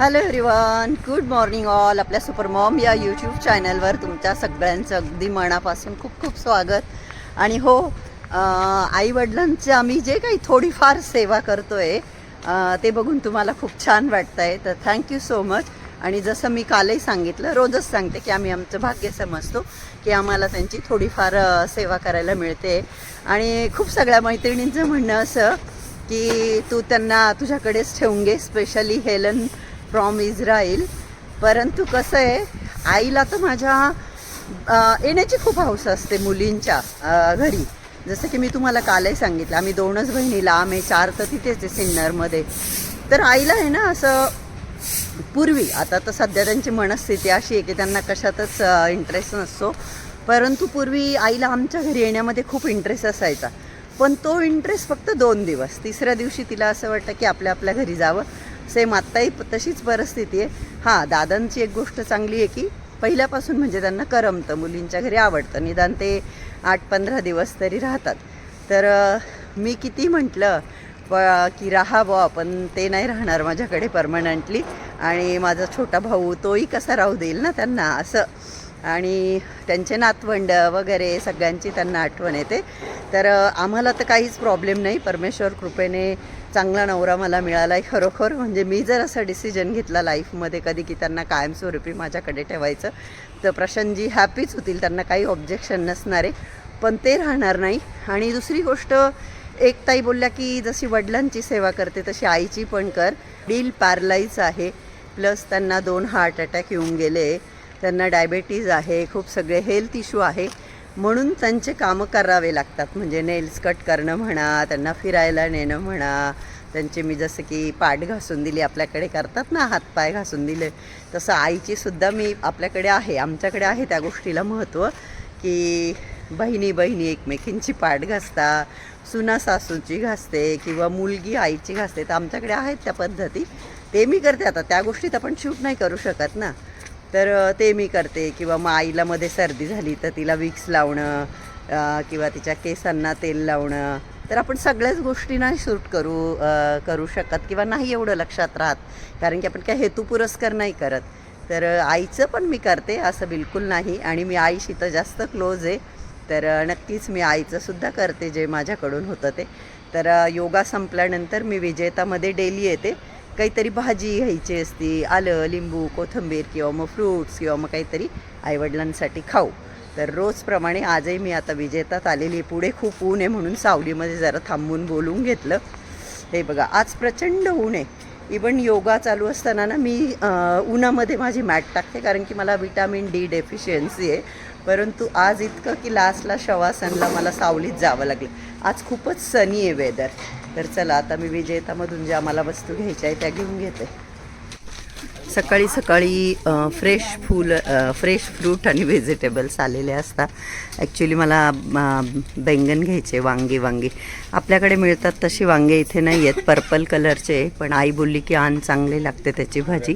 Hello everyone good morning all आपल्या super mom या YouTube चॅनलवर तुमच्या सगळ्यांचं अगदी मनापासून खूप खूप स्वागत. आणि हो आईवडिलांचे आम्ही जे काही थोडीफार सेवा करतो आहे ते बघून तुम्हाला खूप छान वाटतं आहे तर थँक्यू सो मच आणि जसं मी कालही सांगितलं रोजच सांगते की आम्ही आमचं भाग्य समजतो की आम्हाला त्यांची थोडीफार सेवा करायला मिळते. आणि खूप सगळ्या मैत्रिणींचं म्हणणं असं की तू त्यांना तुझ्याकडेच ठेवून घे स्पेशली हेलन फ्रॉम इस्रायल परंतु कसं आहे आईला तर माझ्या येण्याची खूप हौस असते मुलींच्या घरी. जसं की मी तुम्हाला कालही सांगितलं आम्ही दोनच बहिणी लांब आहे चार तर तिथेच आहे सिन्नरमध्ये. तर आईला आहे ना असं पूर्वी आता तर सध्या त्यांची मनस्थिती अशी आहे की त्यांना कशातच इंटरेस्ट नसतो. परंतु पूर्वी आईला आमच्या घरी येण्यामध्ये खूप इंटरेस्ट असायचा. पण तो इंटरेस्ट फक्त दोन दिवस. तिसऱ्या दिवशी तिला असं वाटतं की आपल्या आपल्या घरी जावं. सेम आत्ताही तशीच परिस्थिती आहे. हां दादांची एक गोष्ट चांगली आहे की पहिल्यापासून म्हणजे त्यांना करमतं मुलींच्या घरी आवडतं. निदान ते आठ पंधरा दिवस तरी राहतात. तर मी किती म्हटलं प की राहा बुवा पण ते नाही राहणार माझ्याकडे परमनंटली. आणि माझा छोटा भाऊ तोही कसा राहू देईल ना त्यांना असं. आणि त्यांचे नातवंड वगैरे सगळ्यांची त्यांना आठवण येते. तर आम्हाला तर काहीच प्रॉब्लेम नाही. परमेश्वर कृपेने चांगला नवरा मला मिळाला आहे खरोखर. म्हणजे मी जर असा डिसिजन घेतला लाईफमध्ये कधी की त्यांना कायमस्वरूपी माझ्याकडे ठेवायचं तर प्रशांतजी हॅपीच होतील त्यांना काही ऑब्जेक्शन नसणार. आहे पण ते राहणार नाही. आणि दुसरी गोष्ट एक ताई बोलल्या की जशी वडिलांची सेवा करते तशी आईची पण कर. डील पॅरलाईज आहे. प्लस त्यांना दोन हार्ट अटॅक येऊन गेले. त्यांना डायबेटीज आहे. खूप सगळे हेल्थ इश्यू आहे. म्हणून त्यांचे कामं करावे लागतात. म्हणजे नेल्स कट करणं म्हणा त्यांना फिरायला नेणं म्हणा त्यांचे मी जसं की पाठ घासून दिली आपल्याकडे करतात ना हातपाय घासून दिले तसं आईचीसुद्धा मी आपल्याकडे आहे आमच्याकडे आहे त्या गोष्टीला महत्त्व की बहिणी बहिणी एकमेकींची पाठ घासता सुना सासूची घासते किंवा मुलगी आईची घासते तर आमच्याकडे आहेत त्या पद्धती. ते मी करते. आता त्या गोष्टीत आपण शूट नाही करू शकत ना. तर ते मी करते. किंवा मग आईला मध्ये सर्दी झाली तर तिला विक्स लावणं किंवा तिच्या केसांना तेल लावणं. तर आपण सगळ्याच गोष्टी नाही शूट करू करू शकत किंवा नाही एवढं लक्षात राहत. कारण की आपण काय हेतू पुरस्कार नाही करत. तर आईचं पण मी करते असं बिलकुल नाही. आणि मी आईशी तर जास्त क्लोज आहे. तर नक्कीच मी आईचंसुद्धा करते जे माझ्याकडून होतं ते. तर योगा संपल्यानंतर मी विजेतामध्ये डेली येते. काहीतरी भाजी घ्यायची असती आलं लिंबू कोथिंबीर किंवा मग फ्रूट्स किंवा मग काहीतरी आईवडिलांसाठी खाऊ. तर रोजप्रमाणे आजही मी आता विजेतात आलेली आहे. पुढे खूप ऊन आहे म्हणून सावलीमध्ये जरा थांबून बोलून घेतलं. हे बघा आज प्रचंड ऊन आहे. इवन योगा चालू असताना ना मी उन्हामध्ये माझी मॅट टाकते कारण की मला विटामिन डी डेफिशियन्सी आहे. परंतु आज इतकं की लास्टला शवासनला मला सावलीत जावं लागलं. आज खूपच सनी आहे वेदर. तर चला आता मी विजेतामधून ज्या मला वस्तू घ्यायच्या आहे त्या घेऊन घेते. सकाळी सकाळी फ्रेश फूल फ्रेश फ्रूट आणि व्हेजिटेबल्स आलेले असतात. ॲक्च्युली मला बैंगन घ्यायचे वांगी वांगी. आपल्याकडे मिळतात तशी वांगे इथे नाही आहेत. पर्पल कलरचे पण आई बोलली की आण चांगले लागते त्याची भाजी.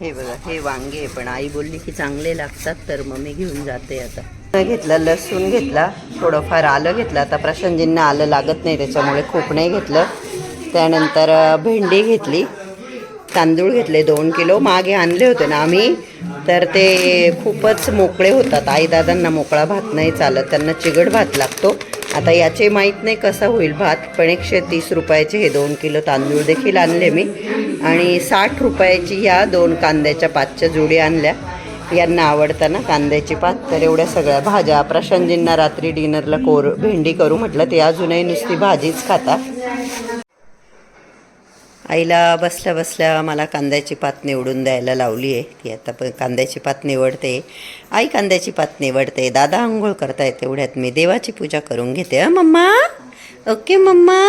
हे बघा हे वांगे आहे, पण आई बोलली की चांगले लागतात तर मग मी घेऊन जाते आता. घेतला लसूण घेतला थोडंफार आलं घेतलं. आता प्रशांतजींना आलं लागत नाही त्याच्यामुळे खूप नाही घेतलं. त्यानंतर भेंडी घेतली. तांदूळ घेतले दोन किलो. मागे आणले होते ना आम्ही तर ते खूपच मोकळे होतात. आईदादांना मोकळा भात नाही चालत त्यांना चिगट भात लागतो. आता याचे माहीत नाही कसा होईल भात पण एकशे तीस रुपयाचे हे दोन किलो तांदूळ देखील आणले मी. आणि साठ रुपयाची ह्या दोन कांद्याच्या पाचच्या जोडी आणल्या. यांना आवडतं ना कांद्याची पात तर एवढ्या सगळ्या भाज्या. प्रशांतजींना रात्री डिनरला कोर भेंडी करू म्हटलं ते अजूनही नुसती भाजीच खाता आईला बसल्या बसल्या मला कांद्याची पात निवडून द्यायला लावली आहे. ती आता पण कांद्याची पात निवडते. आई कांद्याची पात निवडते. दादा आंघोळ करतायत तेवढ्यात मी देवाची पूजा करून घेते. मम्मा? Okay mamma?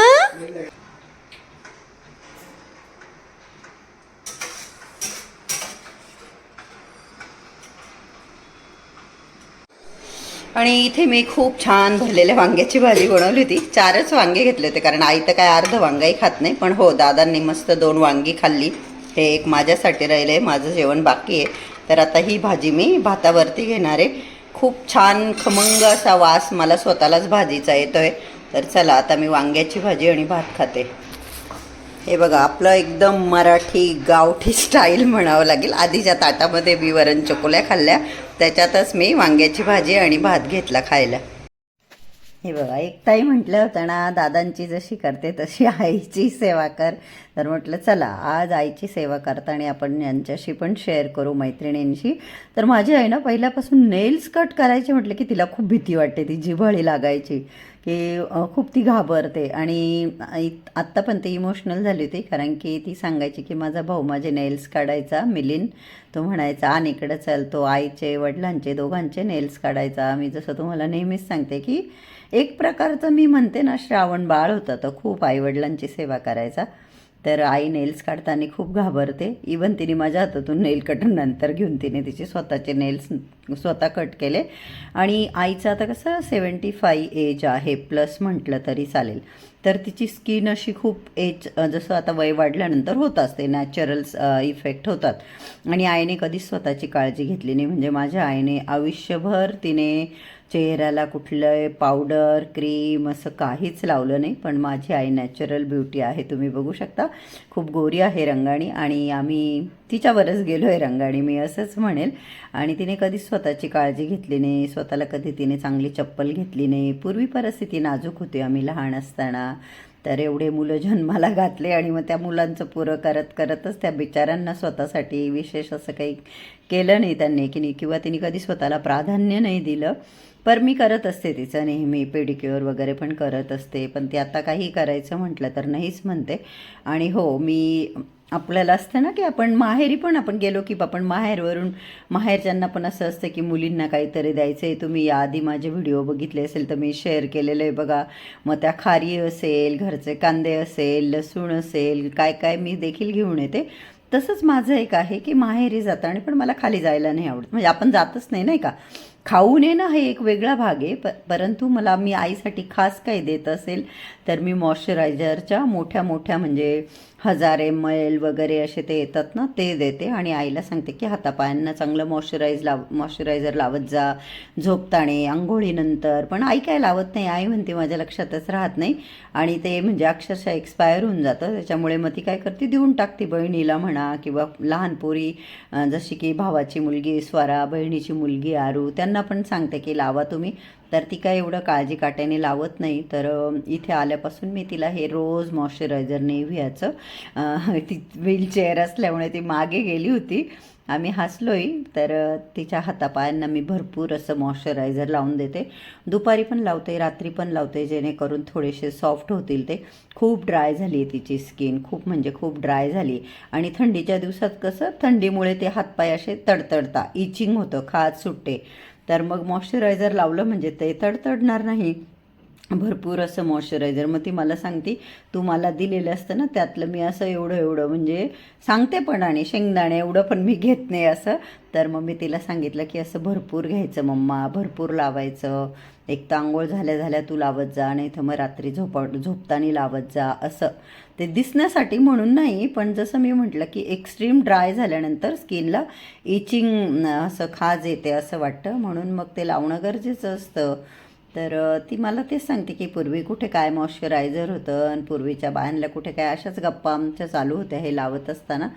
आणि इथे मी खूप छान भरलेल्या वांग्याची भाजी बनवली होती. चारच वांगे घेतले होते कारण आई तर काय अर्ध वांगाही खात नाही. पण हो दादांनी मस्त दोन वांगी खाल्ली. हे एक माझ्यासाठी राहिलं आहे माझं जेवण बाकी आहे. तर आता ही भाजी मी भातावरती घेणार आहे. खूप छान खमंग असा वास मला स्वतःलाच भाजीचा येतो आहे तर चला आता मी वांग्याची भाजी आणि भात खाते. हे बघा आपलं एकदम मराठी गावठी स्टाईल म्हणावं लागेल. आधीच्या ताटामध्ये मी वरण चकोल्या खाल्ल्या. त्याच्यातच मी वांग्याची भाजी आणि भात घेतला खायला. हे बघा एक ताई म्हटलं होतं ना दादांची जशी करते तशी आईची सेवा कर. तर म्हटलं चला आज आईची सेवा करताना आपण यांच्याशी पण शेअर करू मैत्रिणींशी. तर माझी आई ना पहिल्यापासून नेल्स कट करायची म्हटलं की तिला खूप भीती वाटते ती जिव्हाळी लागायची. की खूप ती घाबरते. आणि आत्ता पण ती इमोशनल झाली होती कारण की ती सांगायची की माझा भाऊ माझे नेल्स काढायचा मिलिन तो म्हणायचा आणि इकडं चल तो आईचे वडिलांचे दोघांचे नेल्स काढायचा. मी जसं तुम्हाला नेहमीच सांगते की एक प्रकारचं मी म्हणते ना श्रावण बाळ होतं तर खूप आईवडिलांची सेवा करायचा. तर आई नेल्स काढताना खूप घाबरते. इवन तिने माझ्या हातातून नेल कटर नंतर घेऊन तिने तिचे स्वतःचे नेल्स स्वतः कट केले. आणि आईचं आता कसं सेवन्टी फाय एज आहे प्लस म्हटलं तरी चालेल. तर तिची स्किन अशी खूप एज जसं आता वय वाढल्यानंतर होत असते नॅचरल इफेक्ट होतात. आणि आईने कधीच स्वतःची काळजी घेतली नाही. म्हणजे माझ्या आईने आयुष्यभर तिने चेहऱ्याला कुठलं पावडर क्रीम असं काहीच लावलं नाही पण माझी आई नॅचरल ब्युटी आहे तुम्ही बघू शकता. खूप गोरी आहे रंगाणी आणि आम्ही तिच्यावरच गेलो आहे रंगाणी मी असंच म्हणेल. आणि तिने कधीच स्वतःची काळजी घेतली नाही स्वतःला कधी तिने चांगली चप्पल घेतली नाही. पूर्वी परिस्थिती नाजूक होती आम्ही लहान असताना. तर एवढे मुलं जन्माला घातले आणि मग त्या मुलांचं पुरं करत करतच त्या बिचाऱ्यांना स्वतःसाठी विशेष असं काही केलं नाही त्यांनी की नाही किंवा तिने कधी स्वतःला प्राधान्य नाही दिलं. पर मी करत असते तिचं नेहमी पेडिक्युअर वगैरे पण करत असते. पण ते आता काही करायचं म्हटलं तर नाहीच म्हणते. आणि हो मी आपल्याला असतं ना की आपण माहेरी पण आपण गेलो की आपण माहेरवरून माहेरच्यांना पण असं असतं की मुलींना काहीतरी द्यायचं आहे तुम्ही याआधी माझे व्हिडिओ बघितले असेल तर मी शेअर केलेलं आहे बघा. मग त्या खारी असेल घरचे कांदे असेल लसूण असेल काय काय मी देखील घेऊन येते. तसंच माझं एक आहे की माहेरी जातं आणि पण मला खाली जायला नाही आवडत. म्हणजे आपण जातच नाही नाही का? खाऊ नये ना हे एक वेगळा भाग आहे. प परंतु मला मी आईसाठी खास काही देत असेल तर मी मॉइश्चरायझरच्या मोठ्या मोठ्या म्हणजे हजारे मैल वगैरे असे ते येतात ना ते देते. आणि आईला सांगते की हातापायांना चांगलं मॉइश्चराईज लाव मॉइश्चरायझर लावत जा. झोपताने आंघोळीनंतर. पण आई काय लावत नाही. आई म्हणते माझ्या लक्षातच राहत नाही. आणि ते म्हणजे अक्षरशः एक्सपायर होऊन जातं. त्याच्यामुळे मग ती काय करते? देऊन टाकते बहिणीला म्हणा किंवा लहान पोरी जशी की भावाची मुलगी स्वरा बहिणीची मुलगी आरू त्यांना पण सांगते की लावा तुम्ही. तर ती काय एवढं काळजी काट्याने लावत नाही. तर इथे आल्यापासून मी तिला हे रोज मॉइश्चरायझर नेव्हियाचं ती व्हीलचेअर असल्यामुळे ती मागे गेली होती. आम्ही हसलोही तर तिच्या हातापायांना मी भरपूर असं मॉइश्चरायझर लावून देते. दुपारी पण लावते रात्री पण लावते जेणेकरून थोडेसे सॉफ्ट होतील ते. खूप ड्राय झाली आहे तिची स्किन खूप म्हणजे खूप ड्राय झाली आणि थंडीच्या दिवसात कसं? थंडीमुळे ते हातपाय असे तडतडता इचिंग होतं खाज सुटते. तर मग मॉइश्चरायझर लावलं म्हणजे ते तडतडणार नाही. भरपूर असं मॉइश्चरायझर मग ती मला सांगते तू मला दिलेलं असतं ना त्यातलं मी असं एवढं एवढं म्हणजे सांगते पण आणि शेंगदाणे एवढं पण मी घेत नाही असं. तर मग मी तिला सांगितलं की असं भरपूर घ्यायचं मम्मा भरपूर लावायचं. एक तर आंघोळ झाल्या झाल्या तू लावत जा नाही तर मग रात्री झोप झोपताना लावत जा असं. ते दिसण्यासाठी म्हणून नाही पण जसं मी म्हटलं की एक्स्ट्रीम ड्राय झाल्यानंतर स्किनला इचिंग असं खाज येते असं वाटतं. म्हणून मग ते लावणं गरजेचं असतं. तर ती मला तेच सांगते की पूर्वी कुठे काय मॉइश्चरायझर होतं आणि पूर्वीच्या बायांना कुठे काय अशाच गप्पा आमच्या चालू होत्या हे लावत असताना.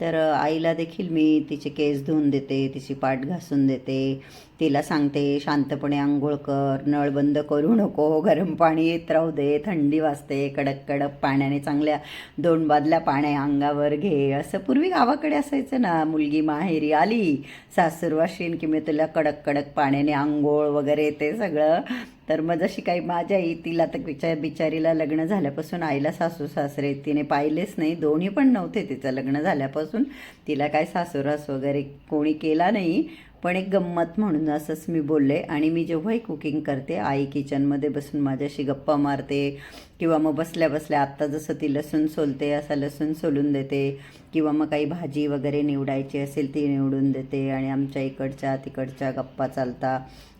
तर आईला देखील मी तिचे केस धुवून देते तिची पाठ घासून देते. तिला सांगते शांतपणे आंघोळ कर नळ बंद करू नको गरम पाणी येत राहू दे थंडी वाजते कडक कडक पाण्याने चांगल्या दोन बादल्या पाण्या अंगावर घे. असं पूर्वी गावाकडे असायचं ना मुलगी माहेरी आली सासूर वाशीन की मी तुला कडक कडक पाण्याने आंघोळ वगैरे ते सगळं तर मग जशी काही माझ्या आई तिला तर बिचा बिचारीला लग्न झाल्यापासून आईला सासू सासरे तिने पाहिलेच नाही. दोन्ही पण नव्हते तिचं लग्न झाल्यापासून. तिला काय सासूरास वगैरे कोणी केला नाही. पण एक गंमत म्हणून असंच मी बोलले. आणि मी जेव्हाही कुकिंग करते आई किचनमध्ये बसून माझ्याशी गप्पा मारते किंवा मग बसल्या बसल्या आत्ता जसं ती लसूण सोलते असं लसूण सोलून देते किंवा मग काही भाजी वगैरे निवडायची असेल ती निवडून देते आणि आमच्या इकडच्या तिकडच्या गप्पा चालता.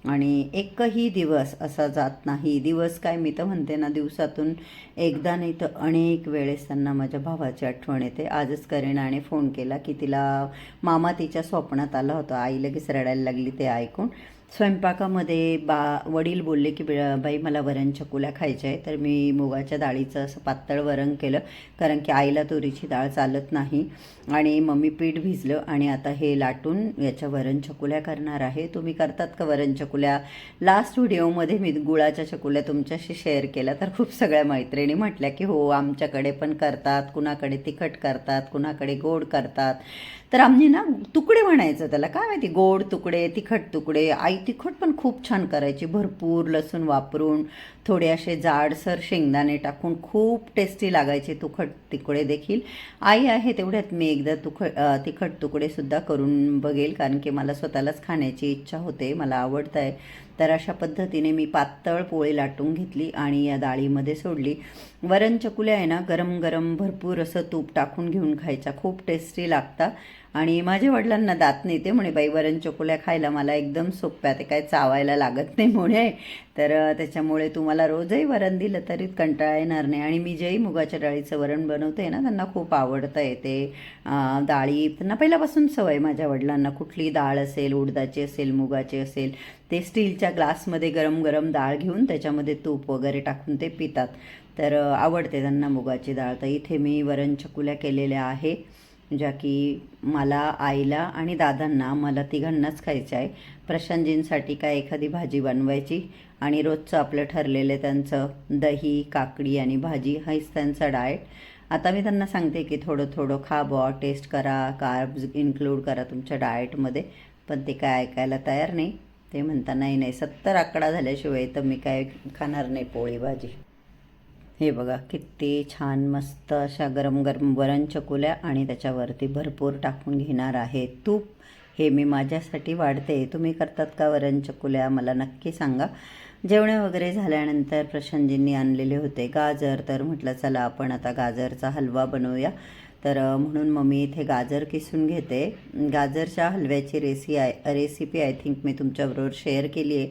आणि एकही दिवस असा जात नाही. दिवस काय मी तर म्हणते ना दिवसातून एकदा नाही तर अनेक वेळेस त्यांना माझ्या भावाची आठवण येते. आजच करीनाने फोन केला की तिला मामा तिच्या स्वप्नात आला होता. आई लगेच रडायला लागली ते ऐकून. स्वयंपाकामध्ये बा वडील बोलले की बाई मला वरण चकुल्या खायच्या आहे तर मी मुगाच्या डाळीचं असं पातळ वरण केलं कारण की आईला तुरीची डाळ चालत नाही. आणि मम्मी पीठ भिजलं आणि आता हे लाटून याच्या वरण चकुल्या करणार आहे. तुम्ही करतात का वरण चकुल्या? लास्ट व्हिडिओमध्ये मी गुळाच्या चकुल्या तुमच्याशी शेअर केल्या. तर खूप सगळ्या मैत्रिणी म्हटल्या की हो आमच्याकडे पण करतात कुणाकडे तिखट करतात कुणाकडे गोड करतात. तर आम्ही ना तुकडे म्हणायचं त्याला. काय माहिती गोड तुकडे तिखट तुकडे. आई तिखट पण खूप छान करायची. भरपूर लसूण वापरून थोडे असे जाडसर शेंगदाणे टाकून खूप टेस्टी लागायचे तुखट तुकडे देखील. आई आहे तेवढ्यात मी एकदा तुखट तिखट तुकडेसुद्धा करून बघेल कारण की मला स्वतःलाच खाण्याची इच्छा होते मला आवडतं आहे तर अशा पद्धतीने मी पातळ पोळी लाटून घेतली आणि या डाळीमध्ये सोडली. वरण चकुल्या आहे ना गरम गरम भरपूर असं तूप टाकून घेऊन खायच्या. खूप टेस्टी लागता. आणि माझ्या वडिलांना दात नाही ते म्हणे बाई वरण चकुल्या खायला मला एकदम सोप्या ते काय चावायला लागत नाही म्हणे. तर त्याच्यामुळे तुम्हाला रोजही वरण दिलं तरी कंटाळा येणार नाही. आणि मी जेही मुगाच्या डाळीचं वरण बनवते ना त्यांना खूप आवडतं आहे ते डाळी. त्यांना पहिल्यापासून सवय माझ्या वडिलांना कुठली डाळ असेल उडदाची असेल मुगाची असेल ते स्टीलच्या ग्लासमध्ये गरम गरम डाळ घेऊन त्याच्यामध्ये तूप वगैरे टाकून ते पितात. तर आवडते त्यांना मुगाची डाळ. तर इथे मी वरण चकुल्या केलेल्या आहे. ज्या की मला आईला आणि दादांना मला तिघांनाच खायचं आहे. प्रशांतजींसाठी काय एखादी भाजी बनवायची? आणि रोजचं आपलं ठरलेलं त्यांचं दही काकडी आणि भाजी हाच त्यांचा डाएट आता मी त्यांना सांगते की थोडं थोडं खा बुवा टेस्ट करा कार्ब्स इन्क्लूड करा तुमच्या डाएटमध्ये पण ते काय ऐकायला तयार नाही. ते म्हणता नाही नाही सत्तर आकडा झाल्याशिवाय तर मी काय खाणार नाही पोळी भाजी. हे बघा किती छान मस्त अशा गरम गरम वरण चकुल्या आणि त्याच्यावरती भरपूर टाकून घेणार आहे. तूप हे मी माझ्यासाठी वाढते. तुम्ही करतात का वरण चकुल्या? मला नक्की सांगा. जेवणे वगैरे झाल्यानंतर प्रशांतजींनी आणलेले होते गाजर. तर म्हटलं चला आपण आता गाजरचा हलवा बनवूया. तर म्हणून मग मी इथे गाजर किसून घेते. गाजरच्या हलव्याची रेसी आय रेसिपी आय थिंक मी तुमच्याबरोबर शेअर केली आहे.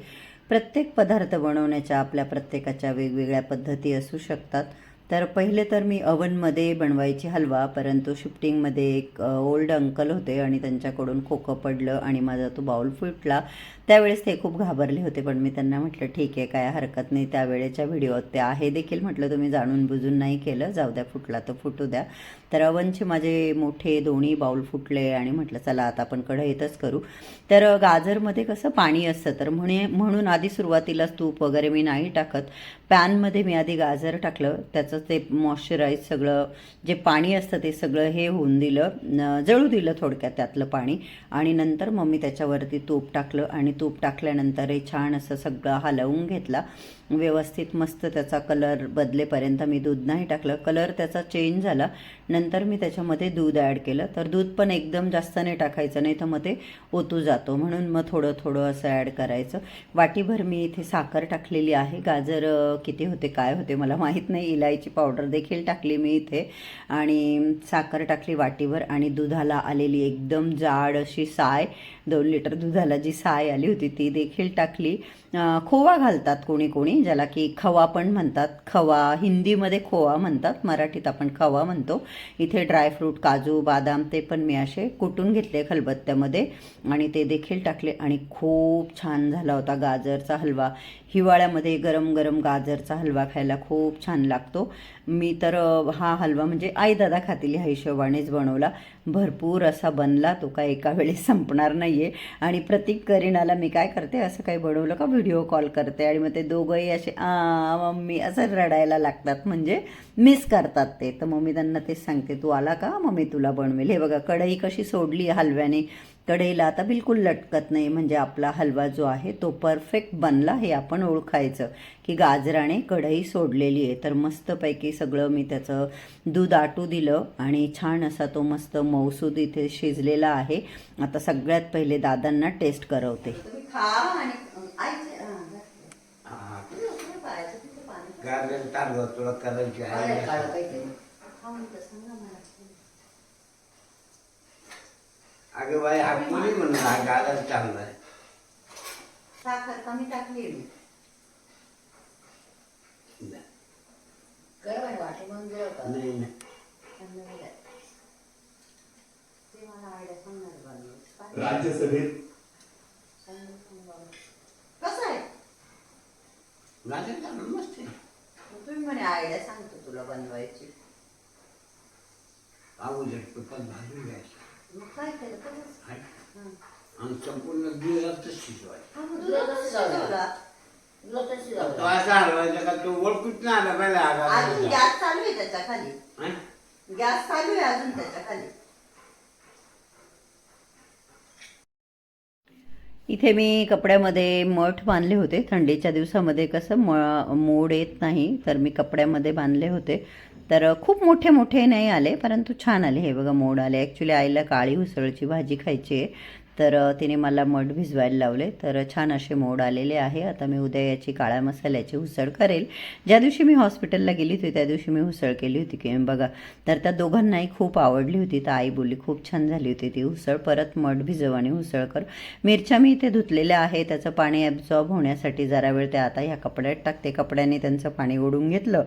प्रत्येक पदार्थ बनवण्याच्या आपल्या प्रत्येकाच्या वेगवेगळ्या पद्धती असू शकतात. तर पहिले तर मी अवनमध्ये बनवायची हलवा परंतु शिफ्टिंगमध्ये एक ओल्ड अंकल होते आणि त्यांच्याकडून खोकं पडलं आणि माझा तो बाउल फुटला. त्यावेळेस ते खूप घाबरले होते पण मी त्यांना म्हटलं ठीक आहे काय हरकत नाही त्यावेळेच्या व्हिडिओत ते आहे देखील. म्हटलं तुम्ही जाणून बुजून नाही केलं जाऊ द्या फुटला तर फुटू द्या. तर अवनचे माझे मोठे दोन्ही बाउल फुटले आणि म्हटलं चला आता आपण कढईतच करू. तर गाजरमध्ये कसं पाणी असतं तर म्हणे म्हणून आधी सुरुवातीलाच तूप वगैरे मी नाही टाकत. पॅनमध्ये मी आधी गाजर टाकलं त्याचं ते मॉइश्चराईज सगळं जे पाणी असतं ते सगळं हे होऊन दिलं जळू दिलं थोडक्यात त्यातलं पाणी. आणि नंतर मग मी त्याच्यावरती तूप टाकलं आणि तूप टाकल्यानंतर हे छान असं सगळं हलवून घेतला. व्यवस्थित मस्त त्याचा कलर बदलेपर्यंत मी दूध नाही टाकलं. कलर त्याचा चेंज झाला. नंतर मी त्याच्यामध्ये दूध ॲड केलं. तर दूध पण एकदम जास्त नाही टाकायचं नाही तर मग ते ओतू जातो. म्हणून मग थोडं थोडं असं ॲड करायचं. वाटीभर मी इथे साखर टाकलेली आहे. गाजर किती होते काय होते मला माहीत नाही. इलायची पावडर देखील टाकली मी इथे. आणि साखर टाकली वाटीभर आणि दुधाला आलेली एकदम जाड अशी साय. दोन लिटर दुधाला जी साय आली होती ती देखील टाकली. खोवा घालतात कोणी कोणी ज्याला की खवा पण म्हणतात. खवा हिंदीमध्ये खोवा म्हणतात मराठीत आपण खवा म्हणतो. इथे ड्रायफ्रूट काजू बदाम ते पण मी असे कुटून घेतले खलबत्त्यामध्ये आणि ते देखील टाकले. आणि खूप छान झाला होता गाजरचा हलवा. हिवाळ्यामध्ये गरम गरम गाजरचा हलवा खायला खूप छान लागतो. मी तर हा हलवा म्हणजे आई दादा खातील ह्या हिशोबानेच बनवला. भरपूर असा बनला तो काय एका वेळेस संपणार नाही आहे आणि प्रतीक करीनाला मी काय करते असं काही बनवलं का व्हिडिओ कॉल करते. आणि मग ते दोघंही असे आ मम्मी असं रडायला लागतात. म्हणजे मिस करतात ते. तर मग मी त्यांना तेच सांगते तू आला का? मग मी तुला बनवेल. हे बघा कढई कशी सोडली हलव्याने. कढईला आता बिलकुल लटकत नाही म्हणजे आपला हलवा जो आहे तो परफेक्ट बनला हे आपण ओळखायचं. की गाजराने कढई सोडलेली आहे. तर मस्तपैकी सगळं मी त्याचं दूध आटू दिलं आणि छान असा तो मस्त मौसूद इथे शिजलेला आहे. आता सगळ्यात पहिले दादांना टेस्ट करवते. तुला करायची आहे अगं बाई हा कोणी म्हणून हा गार्डन चांगला आहे साखर कमी टाकली नाही. नाही राज्यसभेत. गाजर चालून मस्त आहे. तुम्ही म्हणे आयडिया सांगतो तुला बनवायची. अगोदर तुपात भाजून घ्यायचं. मग काय केलं तसंच. आहे. हं. आणि संपूर्ण दुधातच शिजवायचं हा, मग दुधातच शिजवला. तो असा हलवायचा का तो ओळखूच नाही आला पाहिजे अजून आगा गॅस चालू आहे त्याच्याखाली गॅस चालू आहे अजून त्याच्याखाली इथे मी कपड्यामध्ये मठ बांधले होते. थंडीच्या दिवसामध्ये कसं म मोड येत नाही तर मी कपड्यामध्ये बांधले होते. तर खूप मोठे मोठे नाही आले परंतु छान आले. हे बघा मोड आले. ॲक्च्युली आईला काळी उसळची भाजी खायची आहे. तर तिने मला मठ भिजवायला लावले. तर छान असे मोड आलेले आहे. आता मी उद्या याची काळ्या मसाल्याची उसळ करेल. ज्या दिवशी मी हॉस्पिटलला गेली होती त्या दिवशी मी उसळ केली होती. की बघा तर त्या दोघांनाही खूप आवडली होती. तर आई बोलली खूप छान झाली होती ती उसळ. परत मठ भिजव आणि उसळ कर. मिरच्या मी इथे धुतलेल्या आहे त्याचं पाणी ॲब्झॉर्ब होण्यासाठी जरा वेळ ते आता ह्या कपड्यात टाकते. कपड्याने त्यांचं पाणी ओढून घेतलं.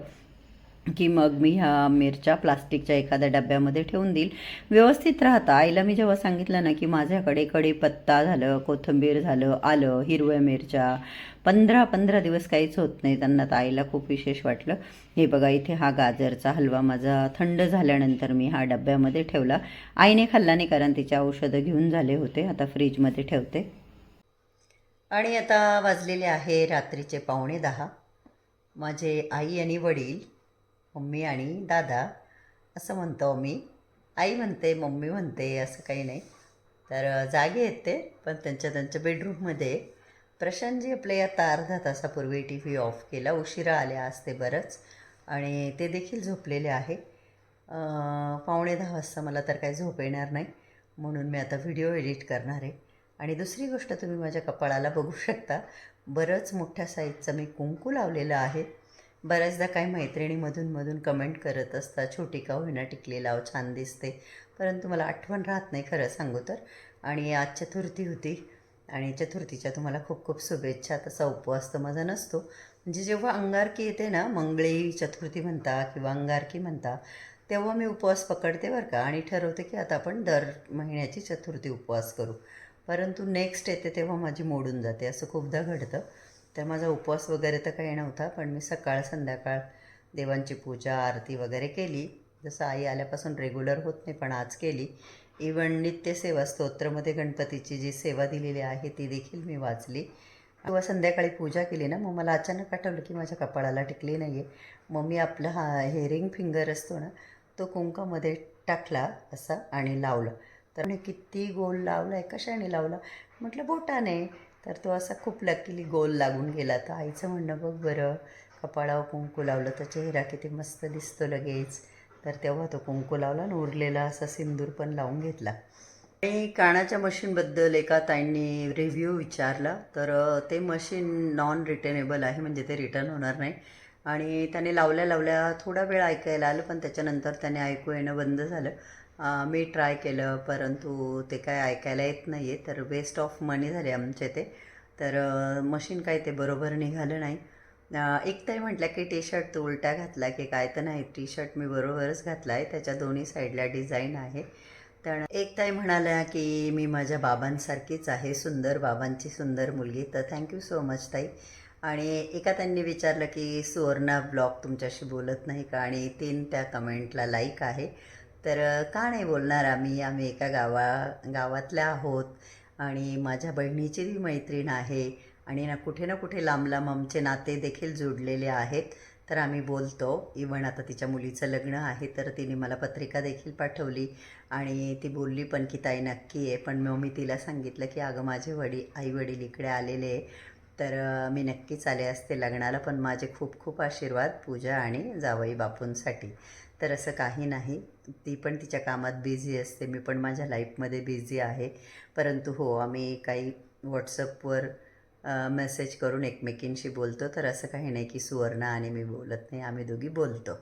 की मग मी ह्या मिरच्या प्लास्टिकच्या एखाद्या डब्यामध्ये ठेवून देईल. व्यवस्थित राहता. आईला मी जेव्हा सांगितलं ना की माझ्याकडे कढीपत्ता झालं कोथिंबीर झालं आलं हिरव्या मिरच्या पंधरा पंधरा दिवस काहीच होत नाही. त्यांना तर आईला खूप विशेष वाटलं. हे बघा इथे हा गाजरचा हलवा माझा थंड झाल्यानंतर मी हा डब्यामध्ये ठेवला. आईने खाल्ला नाही कारण तिचे औषधं घेऊन झाले होते. आता फ्रीजमध्ये ठेवते. आणि आता वाजलेले आहे रात्रीचे पावणे दहा. माझे आई आणि वडील मम्मी आणि दादा असं म्हणतो मी आई म्हणते मम्मी म्हणते असं काही नाही. तर जागे आहेत ते पण त्यांच्या त्यांच्या बेडरूममध्ये प्रशांतजी आपले आता अर्धा तासापूर्वी टी व्ही ऑफ केला. उशिरा आल्या असते बरंच. आणि ते देखील झोपलेले आहे. पावणे दहा वाजता मला तर काही झोप येणार नाही म्हणून मी आता व्हिडिओ एडिट करणार आहे. आणि दुसरी गोष्ट तुम्ही माझ्या कपाळाला बघू शकता. बरंच मोठ्या साईजचं मी कुंकू लावलेलं आहे. बऱ्याचदा काही मैत्रिणीमधून मधून कमेंट करत असतात छोटी का होईना टिकली लाव छान दिसते. परंतु मला आठवण राहत नाही खरं सांगू तर. आणि आज चतुर्थी होती आणि चतुर्थीच्या तुम्हाला खूप खूप शुभेच्छा. तसा उपवास तर माझा नसतो. म्हणजे जेव्हा अंगारकी येते ना मंगळी चतुर्थी म्हणता किंवा अंगारकी म्हणता तेव्हा मी उपवास पकडते बरं का. आणि ठरवते की आता आपण दर महिन्याची चतुर्थी उपवास करू. परंतु नेक्स्ट येते तेव्हा माझी मोडून जाते. असं खूपदा घडतं. तर माझा उपवास वगैरे तर काही नव्हता पण मी सकाळ संध्याकाळ देवांची पूजा आरती वगैरे केली. जसं आई आल्यापासून रेग्युलर होत नाही पण आज केली. इवन नित्यसेवा स्तोत्रमध्ये गणपतीची जी सेवा दिलेली आहे ती देखील मी वाचली. किंवा संध्याकाळी पूजा केली ना मग मला अचानक आठवलं की माझ्या कपाळाला टिकली नाही आहे मग मी आपला हा हे रिंग फिंगर असतो ना तो कुंकामध्ये टाकला असा आणि लावलं. तर मी किती गोल लावला आहे कशाने लावला? म्हटलं बोटाने. तर तो असा खूप लकीली गोल लागून गेला. तर आईचं म्हणणं बघ बरं कपाळावर कुंकू लावलं तर चेहरा किती मस्त दिसतो लगेच. तर तेव्हा तो कुंकू लावला आणि उरलेला असा सिंदूर पण लावून घेतला. आणि कानाच्या मशीनबद्दल एका ताईंनी रिव्ह्यू विचारला. तर ते मशीन नॉन रिटर्नेबल आहे म्हणजे ते रिटर्न होणार नाही. आणि त्याने लावल्या लावल्या थोडा वेळ ऐकायला आलं पण त्याच्यानंतर त्याने ऐकू येणं बंद झालं. मी ट्राय केलं परंतु ते काय ऐकायला येत नाही आहे तर वेस्ट ऑफ मनी झाले आमचे ते. तर मशीन काय ते बरोबर निघालं नाही. एक तरी म्हटलं की टी शर्ट तू उलटा घातला की काय तर नाही. टी शर्ट मी बरोबरच घातला आहे त्याच्या दोन्ही साईडला डिझाईन आहे. तर एक ताई म्हणाल्या की मी माझ्या बाबांसारखीच आहे. सुंदर बाबांची सुंदर मुलगी. तर थँक्यू सो मच ताई. आणि एका त्यांनी विचारलं की सुवर्णा ब्लॉग तुमच्याशी बोलत नाही का? आणि तीन त्या कमेंटला लाईक आहे. तर का नाही बोलणार आम्ही? आम्ही एका गावा गावातल्या आहोत आणि माझ्या बहिणीची मैत्रीण आहे आणि ना कुठे ना कुठे लांब लांब आमचे नाते देखील जोडलेले आहेत. तर आम्ही बोलतो. इवन आता तिच्या मुलीचं लग्न आहे तर तिने मला पत्रिका देखील पाठवली आणि ती बोलली पण की ताई नक्की आहे. पण मग मी तिला सांगितलं की अगं माझे वडील आई वडील इकडे आलेले आहे. तर मी नक्कीच आले असते लग्नाला पण माझे खूप खूप आशीर्वाद पूजा आणि जावई बापूंसाठी. तर असं काही नाही. ती पण तिच्या कामात बिझी असते. मी पण माझ्या लाईफमध्ये बिझी आहे. परंतु हो आम्ही काही व्हॉट्सअपवर मेसेज करून एकमेकींशी बोलतो. तर असं काही नाही की सुवर्णा आणि मी बोलत नाही. आम्ही दोघी बोलतो.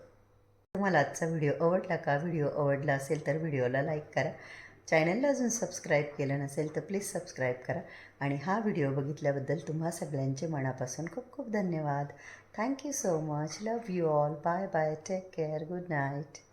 तुम्हाला आजचा व्हिडिओ आवडला का? व्हिडिओ आवडला असेल तर व्हिडिओला लाईक करा. चॅनलला अजून सबस्क्राईब केलं नसेल तर प्लीज सबस्क्राईब करा. आणि हा व्हिडिओ बघितल्याबद्दल तुम्हा सगळ्यांचे मनापासून खूप खूप धन्यवाद. Thank you so much. Love you all. Bye bye. Take care. Good night.